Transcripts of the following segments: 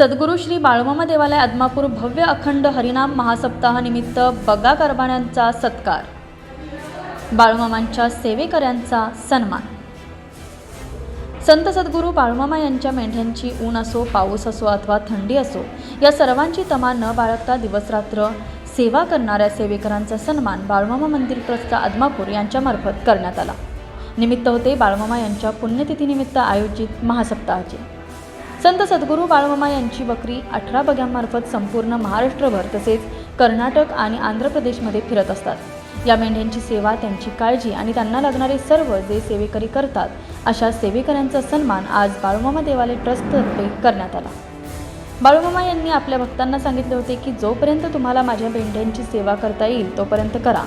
सद्गुरू श्री बाळमामा देवालय आदमापूर भव्य अखंड हरिनाम महासप्ताहानिमित्त बगा कारभाण्यांचा सत्कार. बाळमामांच्या सेवेकऱ्यांचा सन्मान. संत सद्गुरू बाळमामा यांच्या मेंढ्यांची ऊन असो पाऊस असो अथवा थंडी असो या सर्वांची तमा न बाळगता दिवसरात्र सेवा करणाऱ्या सेवेकरांचा सन्मान बाळमामा मंदिर ट्रस्ट आदमापूर यांच्यामार्फत करण्यात आला. निमित्त होते बाळमामा यांच्या पुण्यतिथीनिमित्त आयोजित महासप्ताहाचे. संत सद्गुरू बाळमामा यांची बकरी अठरा बग्यांमार्फत संपूर्ण महाराष्ट्रभर तसेच कर्नाटक आणि आंध्र प्रदेशमध्ये फिरत असतात. या मेंढ्यांची सेवा त्यांची काळजी आणि त्यांना लागणारे सर्व जे सेवेकरी करतात अशा सेवेकऱ्यांचा सन्मान आज बाळूमामा देवालय ट्रस्टतर्फे करण्यात आला. बाळूमामा यांनी आपल्या भक्तांना सांगितले होते की जोपर्यंत तुम्हाला माझ्या मेंढ्यांची सेवा करता येईल तोपर्यंत करा.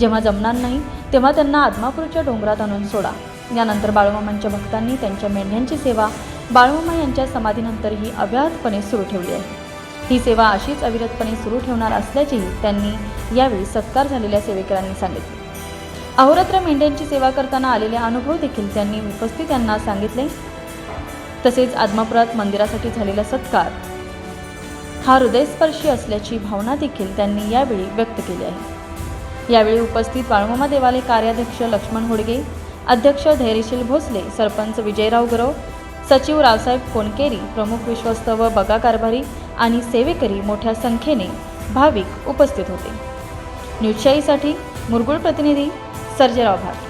जेव्हा जमणार नाही तेव्हा त्यांना आदमापूरच्या डोंगरात आणून सोडा. यानंतर बाळूमामांच्या भक्तांनी त्यांच्या मेंढ्यांची सेवा बाळूमामा यांच्या समाधीनंतरही अव्याहतपणे सुरू ठेवली आहे. ही सेवा अशीच अविरतपणे सुरू ठेवणार असल्याचेही त्यांनी यावेळी सत्कार झालेल्या सेवेकरांनी सांगितले. अहोरात्र मेंढ्यांची सेवा करताना आलेले अनुभव देखील त्यांनी उपस्थितांना सांगितले. तसेच आदमापुरात मंदिरासाठी झालेला सत्कार हा हृदयस्पर्शी असल्याची भावना देखील त्यांनी यावेळी व्यक्त केली आहे. यावेळी उपस्थित बाळमामा देवालय कार्याध्यक्ष लक्ष्मण होडगे अध्यक्ष धैर्यशील भोसले सरपंच विजयराव गरव सचिव रावसाहेब कोणकेरी प्रमुख विश्वस्त व बगा कारभारी आणि सेवेकरी मोठ्या संख्येने भाविक उपस्थित होते. न्यूजशाहीसाठी मुरगुळ प्रतिनिधी सर्जेराव भाट.